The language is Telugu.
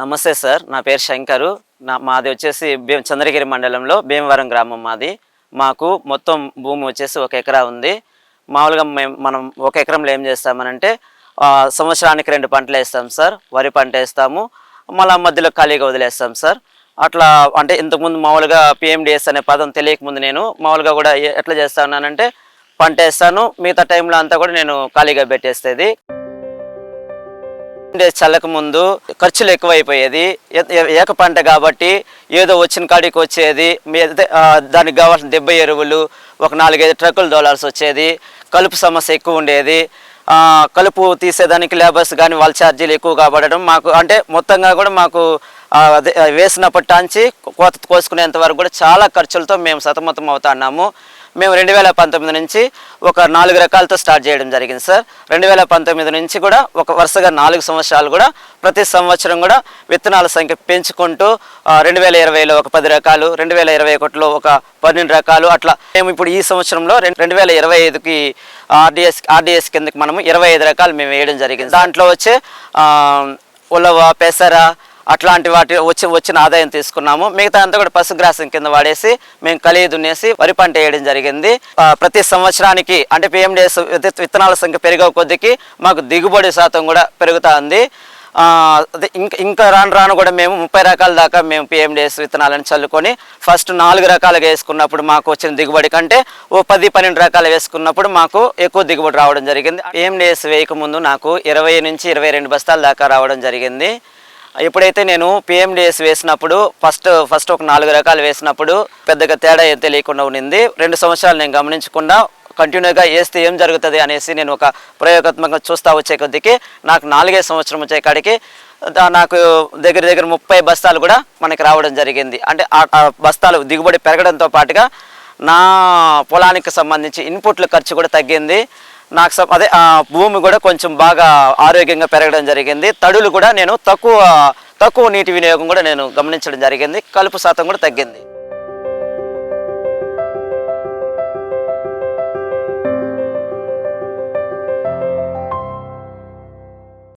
నమస్తే సార్ నా పేరు శంకరు. నా మాది వచ్చేసి చంద్రగిరి మండలంలో భీమవరం గ్రామం మాది. మాకు మొత్తం భూమి వచ్చేసి ఒక ఎకరా ఉంది. మామూలుగా మేము మనం ఒక ఎకరంలో ఏం చేస్తామనంటే సంవత్సరానికి రెండు పంటలు వేస్తాం సార్. వరి పంట వేస్తాము. మళ్ళీ మధ్యలో ఖాళీగా వదిలేస్తాం సార్. అట్లా అంటే ఇంతకుముందు మామూలుగా పిఎండిఎస్ అనే పదం తెలియకముందు నేను మామూలుగా కూడా ఎట్లా చేస్తా ఉన్నానంటే పంట వేస్తాను. మిగతా టైంలో అంతా కూడా నేను ఖాళీగా పెట్టేస్తుంది. డేస్ చల్లక ముందు ఖర్చులు ఎక్కువైపోయేది. ఏక పంట కాబట్టి ఏదో వచ్చిన కాడికి వచ్చేది. దానికి కావాల్సిన దెబ్బ ఎరువులు ఒక నాలుగైదు ట్రక్కులు దోలాల్సి వచ్చేది. కలుపు సమస్య ఎక్కువ ఉండేది. కలుపు తీసేదానికి లేబర్స్ కానీ వాళ్ళ ఛార్జీలు ఎక్కువ కాబడడం మాకు అంటే మొత్తంగా కూడా మాకు అదే వేసినప్పటి నుంచి కోత కోసుకునేంత వరకు కూడా చాలా ఖర్చులతో మేము సతమతం అవుతున్నాము మేము రెండు వేల పంతొమ్మిది నుంచి ఒక నాలుగు రకాలతో స్టార్ట్ చేయడం జరిగింది సార్. రెండు వేల పంతొమ్మిది నుంచి కూడా ఒక వరుసగా నాలుగు సంవత్సరాలు కూడా ప్రతి సంవత్సరం కూడా విత్తనాల సంఖ్య పెంచుకుంటూ రెండు వేల ఇరవైలో ఒక పది రకాలు రెండు వేల ఇరవై ఒకటిలో ఒక పన్నెండు రకాలు అట్లా మేము ఇప్పుడు ఈ సంవత్సరంలో రెండు వేల ఇరవై ఐదుకి ఆర్డిఎస్ ఆర్డిఎస్ కిందకి మనము ఇరవై ఐదు రకాలు మేము వేయడం జరిగింది. దాంట్లో వచ్చే ఉలవ పెసర అట్లాంటి వాటి వచ్చి వచ్చిన ఆదాయం తీసుకున్నాము. మిగతా అంతా కూడా పశుగ్రాసం కింద వాడేసి మేము కలిగి దున్నేసి వరి పంట వేయడం జరిగింది. ప్రతి సంవత్సరానికి అంటే పిఎండిఎస్ విత్తనాల సంఖ్య పెరిగే కొద్దికి మాకు దిగుబడి శాతం కూడా పెరుగుతూ ఉంది అదే ఇంకా ఇంకా రాను రాను కూడా మేము ముప్పై రకాల దాకా మేము పిఎండిఎస్ విత్తనాలను చల్లుకొని ఫస్ట్ నాలుగు రకాలుగా వేసుకున్నప్పుడు మాకు వచ్చిన దిగుబడి కంటే ఓ పది పన్నెండు రకాలు వేసుకున్నప్పుడు మాకు ఎక్కువ దిగుబడి రావడం జరిగింది. పిఎండిఎస్ వేయకముందు నాకు ఇరవై నుంచి ఇరవై రెండు బస్తాల దాకా రావడం జరిగింది. ఎప్పుడైతే నేను పిఎండిఎస్ వేసినప్పుడు ఫస్ట్ ఫస్ట్ ఒక నాలుగు రకాలు వేసినప్పుడు పెద్దగా తేడా ఏం తెలియకుండా ఉండింది. రెండు సంవత్సరాలు నేను గమనించకుండా కంటిన్యూగా వేస్తే ఏం జరుగుతుంది అనేసి నేను ఒక ప్రయోగాత్మకంగా చూస్తూ వచ్చే కొద్దికి నాకు నాలుగే సంవత్సరం వచ్చే కాడికి దా- నాకు దగ్గర దగ్గర ముప్పై బస్తాలు కూడా మనకి రావడం జరిగింది. అంటే ఆ బస్తాలు దిగుబడి పెరగడంతో పాటుగా నా పొలానికి సంబంధించి ఇన్పుట్ల ఖర్చు కూడా తగ్గింది. నాకు అదే భూమి కూడా కొంచెం బాగా ఆరోగ్యంగా పెరగడం జరిగింది. తడులు కూడా నేను తక్కువ తక్కువ నీటి వినియోగం కూడా నేను గమనించడం జరిగింది. కలుపు శాతం కూడా తగ్గింది.